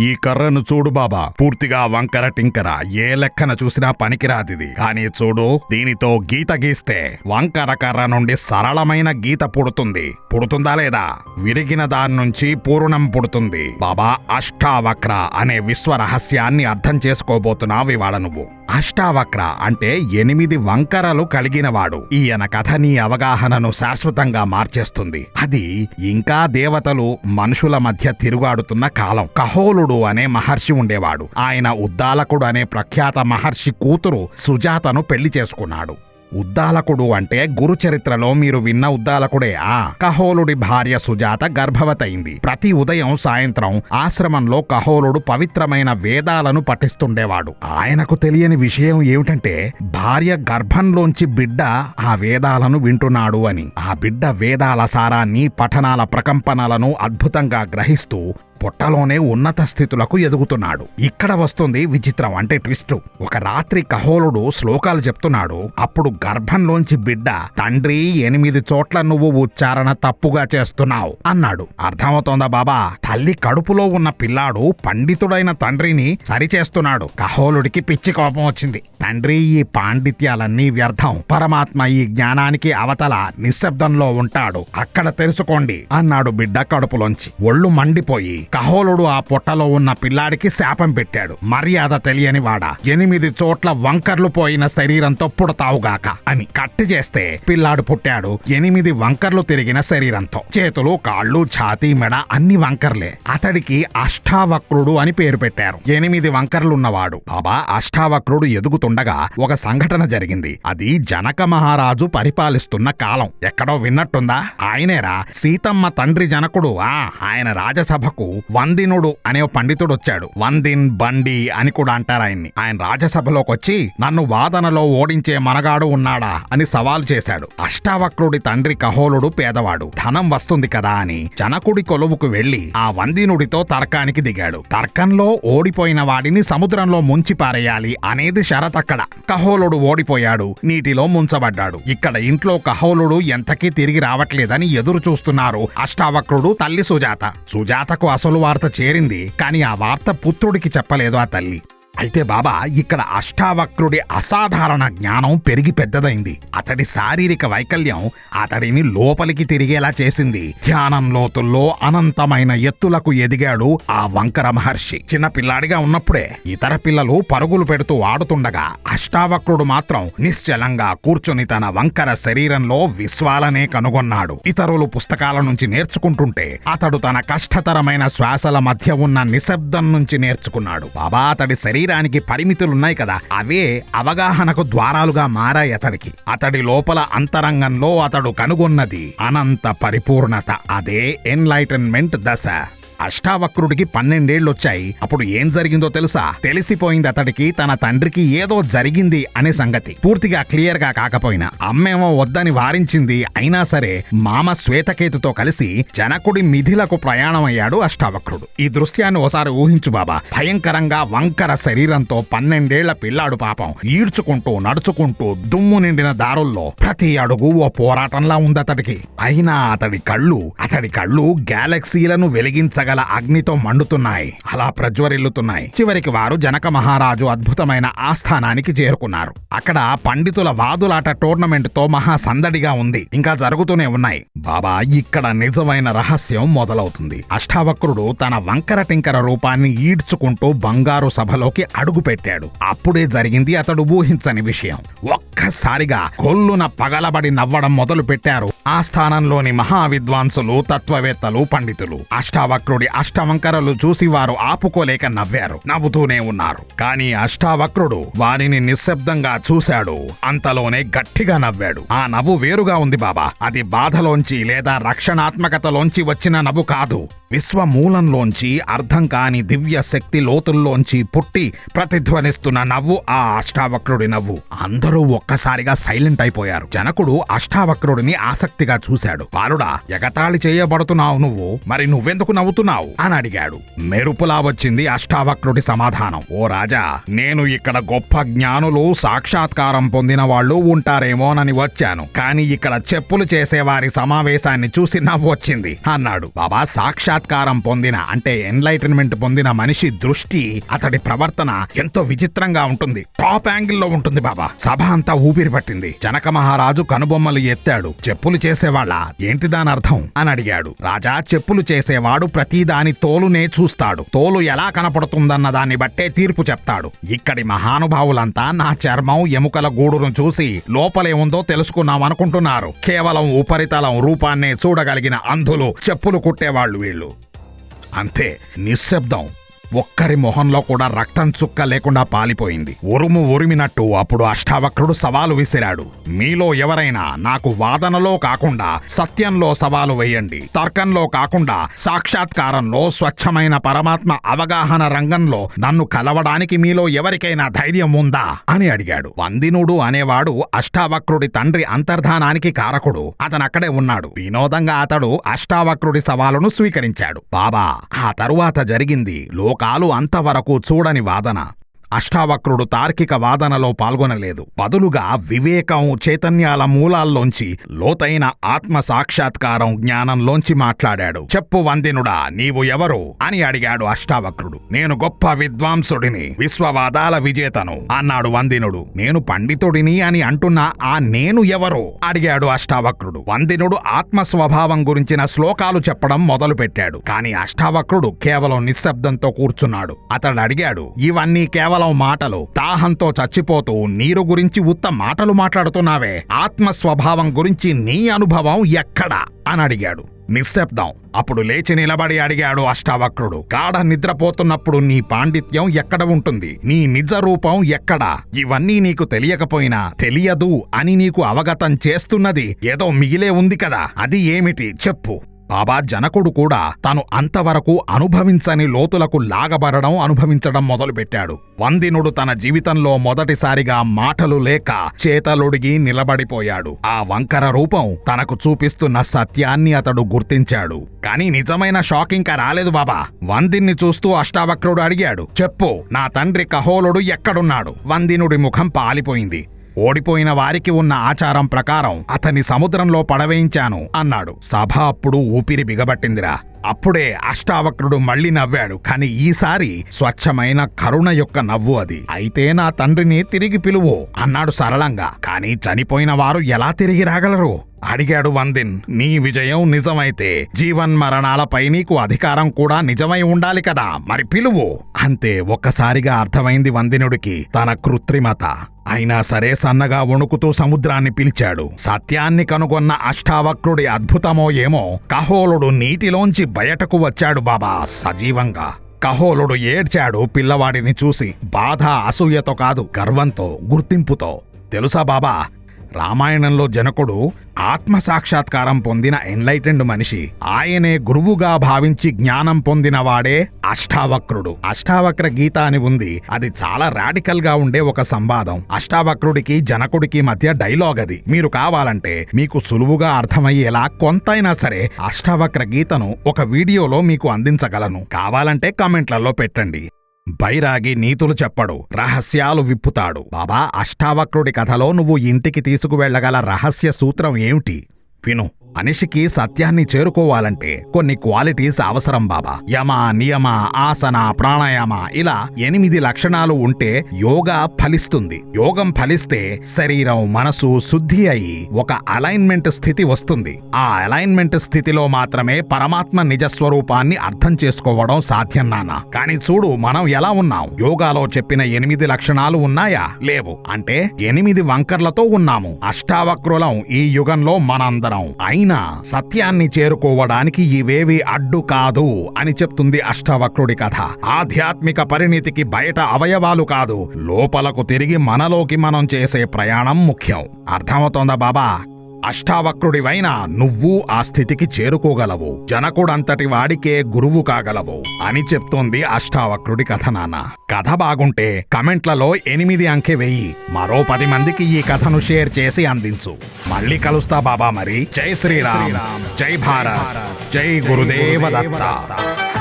ఈ కర్రను చూడు బాబా. పూర్తిగా వంకర టింకర. ఏ లెక్కన చూసినా పనికిరాదిది కానీ చూడు దీనితో గీత గీస్తే వంకర కర్ర నుండి సరళమైన గీత పుడుతుంది. పుడుతుందా లేదా? విరిగిన దాని నుంచి పూర్ణం పుడుతుంది. బాబా అష్టావక్ర అనే విశ్వ రహస్యాన్ని అర్థం చేసుకోబోతున్నావు ఇవాళ నువ్వు. అష్టావక్ర అంటే ఎనిమిది వంకరలు కలిగినవాడు. ఈయన కథ నీ అవగాహనను శాశ్వతంగా మార్చేస్తుంది. అది ఇంకా దేవతలు మనుషుల మధ్య తిరుగాడుతున్న కాలం. కహోలుడు అనే మహర్షి ఉండేవాడు. ఆయన ఉద్దాలకుడు అనే ప్రఖ్యాత మహర్షి కూతురు సుజాతను పెళ్ళి చేసుకున్నాడు. ఉద్దాలకుడు అంటే గురు చరిత్రలో మీరు విన్న ఉద్దాలకుడే. ఆ కహోలుడి భార్య సుజాత గర్భవతయింది. ప్రతి ఉదయం సాయంత్రం ఆశ్రమంలో కహోలుడు పవిత్రమైన వేదాలను పఠిస్తుండేవాడు. ఆయనకు తెలియని విషయం ఏమిటంటే భార్య గర్భంలోంచి బిడ్డ ఆ వేదాలను వింటున్నాడు అని. ఆ బిడ్డ వేదాల సారాన్ని పఠనాల ప్రకంపనలను అద్భుతంగా గ్రహిస్తూ పొట్టలోనే ఉన్నత స్థితులకు ఎదుగుతున్నాడు. ఇక్కడ వస్తుంది విచిత్రం అంటే ట్విస్ట్. ఒక రాత్రి కహోలుడు శ్లోకాలు చెప్తున్నాడు. అప్పుడు గర్భంలోంచి బిడ్డ తండ్రి ఎనిమిది చోట్ల నువ్వు ఉచ్చారణ తప్పుగా చేస్తున్నావు అన్నాడు. అర్థమవుతోందా బాబా? తల్లి కడుపులో ఉన్న పిల్లాడు పండితుడైన తండ్రిని సరిచేస్తున్నాడు. కహోలుడికి పిచ్చి కోపం వచ్చింది. తండ్రి ఈ పాండిత్యాలన్నీ వ్యర్థం. పరమాత్మ ఈ జ్ఞానానికి అవతల నిశ్శబ్దంలో ఉంటాడు. అక్కడ తెలుసుకోండి అన్నాడు బిడ్డ కడుపులోంచి. ఒళ్ళు మండిపోయి కహోలుడు ఆ పొట్టలో ఉన్న పిల్లాడికి శాపం పెట్టాడు. మర్యాద తెలియని వాడ. ఎనిమిది చోట్ల వంకర్లు పోయిన శరీరంతో పుడతావుగాక అని కట్టి చేస్తే పిల్లాడు పుట్టాడు. ఎనిమిది వంకర్లు తిరిగిన శరీరంతో. చేతులు కాళ్ళు ఛాతీ మెడ అన్ని వంకర్లే. అతడికి అష్టావక్రుడు అని పేరు పెట్టారు. ఎనిమిది వంకర్లున్నవాడు. బాబా అష్టావక్రుడు ఎదుగుతుండగా ఒక సంఘటన జరిగింది. అది జనక మహారాజు పరిపాలిస్తున్న కాలం. ఎక్కడో విన్నట్టుందా? ఆయనేరా సీతమ్మ తండ్రి జనకుడు. ఆ ఆయన రాజసభకు వందినుడు అనే పండితుడు వచ్చాడు. వందిన్ బండి అని కూడా అంటారు ఆయన్ని. ఆయన రాజ్యసభలోకి వచ్చి నన్ను వాదనలో ఓడించే మనగాడు ఉన్నాడా అని సవాల్ చేశాడు. అష్టావక్రుడి తండ్రి కహోలుడు పేదవాడు. ధనం వస్తుంది కదా అని జనకుడి కొలువుకు వెళ్ళి ఆ వందినుడితో తర్కానికి దిగాడు. తర్కంలో ఓడిపోయిన వాడిని సముద్రంలో ముంచి పారేయాలి అనేది షరతక్కడ కహోలుడు ఓడిపోయాడు నీటిలో ముంచబడ్డాడు. ఇక్కడ ఇంట్లో కహోలుడు ఎంతకీ తిరిగి రావట్లేదని ఎదురు చూస్తున్నారు అష్టావక్రుడు తల్లి సుజాత. సుజాతకు అసలు వార్త చేరింది కానీ ఆ వార్త పుత్రుడికి చెప్పలేదు ఆ తల్లి. అయితే బాబా ఇక్కడ అష్టావక్రుడి అసాధారణ జ్ఞానం పెరిగి పెద్దదైంది. అతడి శారీరక వైకల్యం అతడిని లోపలికి తిరిగేలా చేసింది. ధ్యానం లోతుల్లో అనంతమైన ఎత్తులకు ఎదిగాడు ఆ వంకర మహర్షి. చిన్న పిల్లాడిగా ఉన్నప్పుడే ఇతర పిల్లలు పరుగులు పెడుతూ ఆడుతుండగా అష్టావక్రుడు మాత్రం నిశ్చలంగా కూర్చుని తన వంకర శరీరంలో విశ్వాలనే కనుగొన్నాడు. ఇతరులు పుస్తకాల నుంచి నేర్చుకుంటుంటే అతడు తన కష్టతరమైన శ్వాసల మధ్య ఉన్న నిశ్శబ్దం నుంచి నేర్చుకున్నాడు. బాబా అతడి శరీరానికి పరిమితులున్నాయి కదా అవే అవగాహనకు ద్వారాలుగా మారాయి అతడికి. అతడి లోపల అంతరంగంలో అతడు కనుగొన్నది అనంత పరిపూర్ణత అదే ఎన్లైటన్మెంట్ దశ. అష్టావక్రుడికి పన్నెండేళ్ళు వచ్చాయి అప్పుడు ఏం జరిగిందో తెలుసా? తెలిసిపోయింది అతడికి తన తండ్రికి ఏదో జరిగింది అనే సంగతి. పూర్తిగా క్లియర్గా కాకపోయినా. అమ్మేమో వద్దని వారించింది. అయినా సరే మామ శ్వేతకేతుతో కలిసి జనకుడి మిథిలకు ప్రయాణమయ్యాడు అష్టావక్రుడు. ఈ దృశ్యాన్ని ఓసారి ఊహించు బాబా. భయంకరంగా వంకర శరీరంతో పన్నెండేళ్ళ పిల్లాడు పాపం ఈడ్చుకుంటూ నడుచుకుంటూ దుమ్ము నిండిన దారుల్లో ప్రతి అడుగు ఓ పోరాటంలా ఉంది అతడికి అయినా అతడి కళ్ళు అతడి కళ్ళు గ్యాలక్సీలను వెలిగించగల అగ్నితో మండుతున్నాయి అలా ప్రజ్వరిల్లుతున్నాయి. చివరికి వారు జనక మహారాజు అద్భుతమైన ఆస్థానానికి చేరుకున్నారు. అక్కడ పండితుల వాదులాట టోర్నమెంట్తో మహా సందడిగా ఉంది. ఇంకా జరుగుతూనే ఉన్నాయి. బాబా ఇక్కడ నిజమైన రహస్యం మొదలవుతుంది. అష్టావక్రుడు తన వంకర టింకర రూపాన్ని ఈడ్చుకుంటూ బంగారు సభలోకి అడుగు పెట్టాడు అప్పుడే జరిగింది అతడు ఊహించని విషయం. ఒక్కసారిగా కొల్లున పగలబడి నవ్వడం మొదలు పెట్టారు ఆ స్థానంలోని మహా విద్వాంసులు తత్వవేత్తలు పండితులు. అష్టావక్రుడు అష్టవంకరలు చూసి వారు ఆపుకోలేక నవ్వారు. నవ్వుతూనే ఉన్నారు. కానీ అష్టావక్రుడు వారిని నిశ్శబ్దంగా చూశాడు. అంతలోనే గట్టిగా నవ్వాడు. ఆ నవ్వు వేరుగా ఉంది బాబా. అది బాధలోంచి లేదా రక్షణాత్మకతలోంచి వచ్చిన నవ్వు కాదు. విశ్వమూలంలోంచి అర్థం కాని దివ్య శక్తి లోతుల్లోంచి పుట్టి ప్రతిధ్వనిస్తున్న నవ్వు ఆ అష్టావక్రుడి నవ్వు. అందరూ ఒక్కసారిగా సైలెంట్ అయిపోయారు. జనకుడు అష్టావక్రుడిని ఆసక్తిగా చూశాడు. బాలుడా ఎగతాళి చేయబడుతున్నావు నువ్వు. మరి నువ్వెందుకు నవ్వుతున్నావు? చేస్తున్నావు అని అడిగాడు. మెరుపులా వచ్చింది అష్టావక్రుడి సమాధానం. ఓ రాజా నేను ఇక్కడ గొప్ప జ్ఞానులు సాక్షాత్కారం పొందిన వాళ్ళు ఉంటారేమోనని వచ్చాను. కానీ ఇక్కడ చెప్పులు చేసేవారి సమావేశాన్ని చూసి నవ్వొచ్చింది అన్నాడు. బాబా సాక్షాత్కారం పొందిన అంటే ఎన్లైటన్మెంట్ పొందిన మనిషి దృష్టి అతడి ప్రవర్తన ఎంతో విచిత్రంగా ఉంటుంది. టాప్ యాంగిల్లో ఉంటుంది బాబా. సభ అంతా ఊపిరి పట్టింది. జనక మహారాజు కనుబొమ్మలు ఎత్తాడు. చెప్పులు చేసేవాళ్ళ ఏంటి దాని అర్థం అని అడిగాడు. రాజా చెప్పులు చేసేవాడు ప్రతి దాని తోలునే చూస్తాడు. తోలు ఎలా కనపడుతుందన్న దాన్ని బట్టే తీర్పు చెప్తాడు. ఇక్కడి మహానుభావులంతా నా చర్మం ఎముకల గూడును చూసి లోపలేముందో తెలుసుకున్నాం అనుకుంటున్నారు. కేవలం ఉపరితలం రూపాన్నే చూడగలిగిన అంధులు చెప్పులు కుట్టేవాళ్ళు వీళ్ళు. అంతే నిశ్శబ్దం. ఒక్కరి మొహంలో కూడా రక్తం చుక్క లేకుండా పాలిపోయింది. ఉరుము ఉరిమినట్టు అప్పుడు అష్టావక్రుడు సవాలు విసిరాడు. మీలో ఎవరైనా నాకు వాదనలో కాకుండా సత్యంలో సవాలు వేయండి. తర్కంలో కాకుండా సాక్షాత్కారంలో స్వచ్ఛమైన పరమాత్మ అవగాహన రంగంలో నన్ను కలవడానికి మీలో ఎవరికైనా ధైర్యం ఉందా? అని అడిగాడు. వందినుడు అనేవాడు అష్టావక్రుడి తండ్రి అంతర్ధానానికి కారకుడు. అతనక్కడే ఉన్నాడు. వినోదంగా అతడు అష్టావక్రుడి సవాలును స్వీకరించాడు. బాబా ఆ తరువాత జరిగింది లోకాలు అంతవరకు చూడని వాదన. అష్టావక్రుడు తార్కిక వాదనలో పాల్గొనలేదు. బదులుగా వివేకం చైతన్యాల మూలాల్లోంచి లోతైన ఆత్మ సాక్షాత్కారం జ్ఞానంలోంచి మాట్లాడాడు. చెప్పు వందినుడా నీవు ఎవరు? అని అడిగాడు అష్టావక్రుడు. నేను గొప్ప విద్వాంసుడిని విశ్వవాదాల విజేతను అన్నాడు వందినుడు. నేను పండితుడిని అని అంటున్న ఆ నేను ఎవరు? అడిగాడు అష్టావక్రుడు. వందినుడు ఆత్మ స్వభావం గురించిన శ్లోకాలు చెప్పడం మొదలుపెట్టాడు. కాని అష్టావక్రుడు కేవలం నిశ్శబ్దంతో కూర్చున్నాడు. అతడు అడిగాడు ఇవన్నీ కేవలం మాటలు దాహంతో చచ్చిపోతూ నీరు గురించి ఉత్త మాటలు మాట్లాడుతున్నావే. ఆత్మ స్వభావం గురించి నీ అనుభవం ఎక్కడా? అని అడిగాడు. నిశ్శబ్దం. అప్పుడు లేచి నిలబడి అడిగాడు అష్టావక్రుడు. గాఢ నిద్రపోతున్నప్పుడు నీ పాండిత్యం ఎక్కడ ఉంటుంది? నీ నిజ రూపం ఎక్కడ? ఇవన్నీ నీకు తెలియకపోయినా తెలియదు అని నీకు అవగతం చేస్తున్నది ఏదో మిగిలే ఉంది కదా. అది ఏమిటి? చెప్పు. బాబా జనకుడు కూడా తను అంతవరకు అనుభవించని లోతులకు లాగబడడం అనుభవించడం మొదలుపెట్టాడు. వందినుడు తన జీవితంలో మొదటిసారిగా మాటలు లేక చేతలుడిగి నిలబడిపోయాడు. ఆ వంకర రూపం తనకు చూపిస్తున్న సత్యాన్ని అతడు గుర్తించాడు. కానీ నిజమైన షాక్ ఇంకా రాలేదు బాబా. వందిన్ని చూస్తూ అష్టావక్రుడు అడిగాడు చెప్పు నా తండ్రి కహోలుడు ఎక్కడున్నాడు? వందినుడి ముఖం పాలిపోయింది. ఓడిపోయిన వారికి ఉన్న ఆచారం ప్రకారం అతని సముద్రంలో పడవేయించాను అన్నాడు. సభ అప్పుడు ఊపిరి బిగబట్టిందిరా. అప్పుడే అష్టావక్రుడు మళ్ళీ నవ్వాడు. కాని ఈసారి స్వచ్ఛమైన కరుణ యొక్క నవ్వు అది. అయితే నా తండ్రిని తిరిగి పిలువు అన్నాడు సరళంగా. కాని చనిపోయిన వారు ఎలా తిరిగి రాగలరు? అడిగాడు వందిన్ నీ విజయం నిజమైతే జీవన్ మరణాలపై నీకు అధికారం కూడా నిజమై ఉండాలి కదా మరి పిలువు. అంతే ఒక్కసారిగా అర్థమైంది వందినుడికి తన కృత్రిమత. అయినా సరే సన్నగా వణుకుతూ సముద్రాన్ని పిలిచాడు. సత్యాన్ని కనుగొన్న అష్టావక్రుడి అద్భుతమో ఏమో కహోలుడు నీటిలోంచి బయటకు వచ్చాడు బాబా సజీవంగా. కహోలుడు ఏడ్చాడు పిల్లవాడిని చూసి బాధ అసూయతో కాదు గర్వంతో గుర్తింపుతో. తెలుసా బాబా రామాయణంలో జనకుడు ఆత్మ సాక్షాత్కారం పొందిన ఎన్లైటెండ్ మనిషి. ఆయనే గురువుగా భావించి జ్ఞానం పొందినవాడే అష్టావక్రుడు. అష్టావక్ర గీత అని ఉంది. అది చాలా రాడికల్గా ఉండే ఒక సంవాదం. అష్టావక్రుడికి జనకుడికి మధ్య డైలాగ్ అది. మీరు కావాలంటే మీకు సులువుగా అర్థమయ్యేలా కొంతైనా సరే అష్టావక్ర గీతను ఒక వీడియోలో మీకు అందించగలను. కావాలంటే కామెంట్లలో పెట్టండి. బైరాగి నీతులు చెప్పడు రహస్యాలు విప్పుతాడు. బాబా అష్టావక్రుడి కథలో నువ్వు ఇంటికి తీసుకువెళ్ళగల రహస్య సూత్రం ఏమిటి? విను. మనిషికి సత్యాన్ని చేరుకోవాలంటే కొన్ని క్వాలిటీస్ అవసరం బాబా. యమ నియమ ఆసన ప్రాణాయామ ఇలా ఎనిమిది లక్షణాలు ఉంటే యోగా ఫలిస్తుంది. యోగం ఫలిస్తే శరీరం మనసు శుద్ధి అయి ఒక అలైన్మెంట్ స్థితి వస్తుంది. ఆ అలైన్మెంట్ స్థితిలో మాత్రమే పరమాత్మ నిజస్వరూపాన్ని అర్థం చేసుకోవడం సాధ్యం నాన్న. కానీ చూడు మనం ఎలా ఉన్నాం? యోగాలో చెప్పిన ఎనిమిది లక్షణాలు ఉన్నాయా? లేవు. అంటే ఎనిమిది వంకర్లతో ఉన్నాము. అష్టావక్రులం ఈ యుగంలో మనందరం. అయినా సత్యాన్ని చేరుకోవడానికి ఇవేవి అడ్డు కాదు అని చెప్తుంది అష్టవక్రుడి కథ. ఆధ్యాత్మిక పరిణితికి బయట అవయవాలు కాదు లోపలకు తిరిగి మనలోకి మనం చేసే ప్రయాణం ముఖ్యం. అర్థమవుతోందా బాబా? అష్టావక్రుడివైన నువ్వు ఆ స్థితికి చేరుకోగలవు. జనకుడంతటి వాడికే గురువు కాగలవు. అని చెప్తోంది అష్టావక్రుడి కథ నాన్న. కథ బాగుంటే కమెంట్లలో ఎనిమిది అంకె వెయ్యి మరో పది మందికి ఈ కథను షేర్ చేసి అందించు. మళ్ళీ కలుస్తా బాబా మరి. జై శ్రీరామ్. జై భారత్. జై గురుదేవ దత్త.